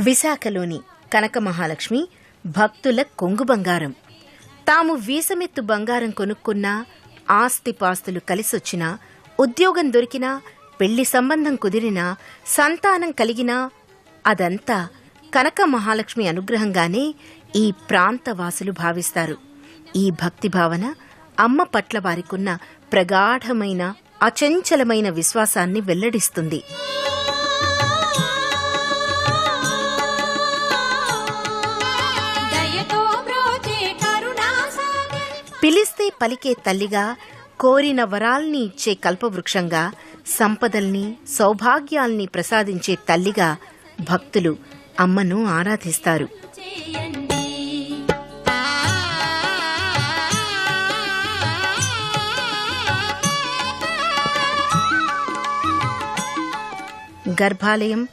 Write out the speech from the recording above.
విశాఖలోని కనక మహాలక్ష్మి భక్తుల కొంగు బంగారం. తాము వీసమెత్తు బంగారం కొనుక్కున్నా ఆస్తిపాస్తులు కలిసొచ్చినా ఉద్యోగం దొరికినా పెళ్ళి సంబంధం కుదిరినా సంతానం కలిగినా అదంతా కనక మహాలక్ష్మి అనుగ్రహంగానే ఈ ప్రాంతవాసులు భావిస్తారు. ఈ భక్తి భావన అమ్మ పట్ల వారికున్న ప్రగాఢమైన అచంచలమైన విశ్వాసాన్ని వెల్లడిస్తుంది. పిలిస్తే పలికే తల్లిగా కోరిన వరాల్ని ఇచ్చే కల్పవృక్షంగా సంపదల్ని సౌభాగ్యాల్ని ప్రసాదించే తల్లిగా భక్తులు అమ్మను ఆరాధిస్తారు. గర్భాలయం